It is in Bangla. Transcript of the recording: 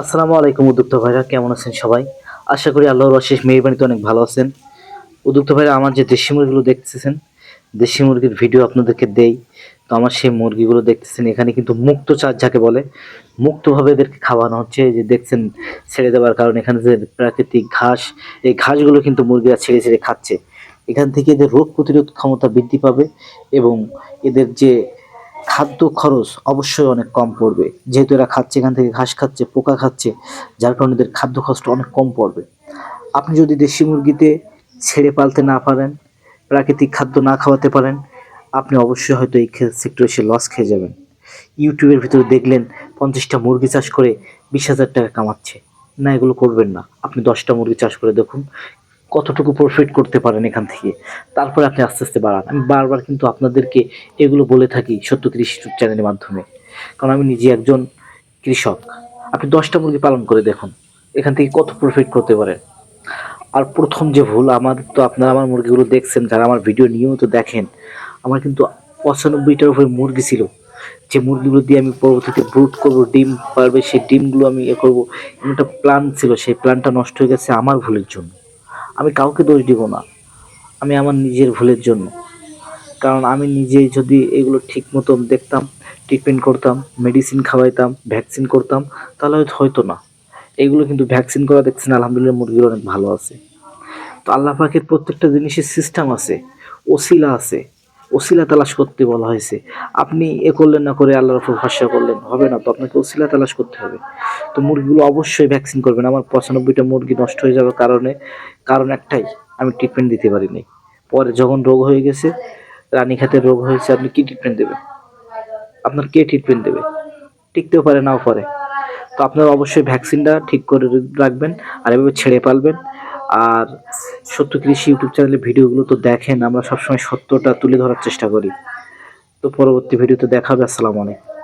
আসসালামু আলাইকুম উদ্যোক্তা ভাইরা, কেমন আছেন সবাই? আশা করি আল্লাহর অশেষ মেহরবানিতে অনেক ভালো আছেন। উদ্যোক্তা ভাইরা, আমার যে দেশি মুরগিগুলো দেখতেছেন, দেশি মুরগির ভিডিও আপনাদেরকে দেই। তো আমার সেই মুরগিগুলো দেখতেছেন, এখানে কিন্তু মুক্ত চাষ যাকে বলে। মুক্তভাবে এদেরকে খাওয়ানো হচ্ছে যে দেখছেন, ছেড়ে দেওয়ার কারণে এখানে যে প্রাকৃতিক ঘাস, এই ঘাসগুলো কিন্তু মুরগিরা ছেড়ে ছেড়ে খাচ্ছে। এখান থেকে এদের রোগ প্রতিরোধ ক্ষমতা বৃদ্ধি পাবে এবং এদের যে খাদ্য খরচ অবশ্যই অনেক কম পড়বে। যেহেতু এরা খাচ্ছে, এখান থেকে ঘাস খাচ্ছে, পোকা খাচ্ছে, যার কারণে এদের খাদ্য খরচটা অনেক কম পড়বে। আপনি যদি দেশি মুরগিতে ছেড়ে পালতে না পারেন, প্রাকৃতিক খাদ্য না খাওয়াতে পারেন, আপনি অবশ্যই হয়তো এই সেক্টরে এসে লস খেয়ে যাবেন। ইউটিউবের ভিতরে দেখলেন পঞ্চাশটা মুরগি চাষ করে বিশ হাজার টাকা কামাচ্ছে। না, এগুলো করবেন না। আপনি দশটা মুরগি চাষ করে দেখুন কতটুকু প্রফিট করতে পারেন এখান থেকে? তারপরে আপনি আস্তে আস্তে বাড়ান। আমি বারবার কিন্তু আপনাদেরকে এগুলো বলে থাকি সত্য কৃষি চ্যানেলের মাধ্যমে। কারণ আমি নিজে একজন কৃষক। আপনি দশটা মুরগি পালন করে দেখুন, এখান থেকে কত প্রফিট করতে পারেন আর প্রথম যে ভুল, আমার তো আপনারা আমার মুরগিগুলো দেখছেন, যারা আমার ভিডিও নিয়মিত দেখেন, আমার কিন্তু পঁচানব্বইটার উপরে মুরগি ছিল। যে মুরগিগুলো দিয়ে আমি পরবর্তীতে ব্রুট করব, ডিম পারবে, সেই ডিমগুলো আমি ইয়ে করব একটা প্ল্যান ছিল, সেই প্ল্যানটা নষ্ট হয়ে গেছে আমার ভুলের জন্য। আমি কাউকে দোষ দিব না। আমি আমার নিজের ভুলের জন্য। কারণ আমি নিজে যদি এগুলো ঠিক মতো দেখতাম ট্রিটমেন্ট করতাম মেডিসিন খাওয়াইতাম ভ্যাকসিন করতাম, তাহলে হয়তো হয়তো না। এগুলো কিন্তু ভ্যাকসিন করা দেখছেন, আলহামদুলিল্লাহ মুরগিগুলো অনেক ভালো আছে। তো আল্লাহ পাখির প্রত্যেকটা জিনিসের সিস্টেম আছে, ওসিলা আছে। ওসিলা তালাশ করতে বলা হয়েছে। আপনি এ করলেন না করে আল্লাহর উপর ভরসা করলেন, হবে না তো? আপনাকে ওসিলা তালাশ করতে হবে। তো মুরগিগুলো অবশ্যই ভ্যাকসিন করবেন। আমার পঁচানব্বইটা মুরগি নষ্ট হয়ে যাওয়ার কারণে, কারণ একটাই, আমি ট্রিটমেন্ট দিতে পারিনি। পরে যখন রোগ হয়ে গেছে, রানীখাতের রোগ হয়েছে, আপনি কি ট্রিটমেন্ট দেবেন? আপনার কে ট্রিটমেন্ট দেবে? টিকতেও পারে নাও পারে। তো আপনারা অবশ্যই ভ্যাকসিনটা ঠিক করে রাখবেন, আর এভাবে ছেড়ে পালবেন। আর সত্য কৃষি ইউটিউব চ্যানেলের ভিডিওগুলো তো দেখেন, আমরা সবসময় সত্যটা তুলে ধরার চেষ্টা করি। তো পরবর্তী ভিডিওতে দেখা হবে, আসসালামু আলাইকুম।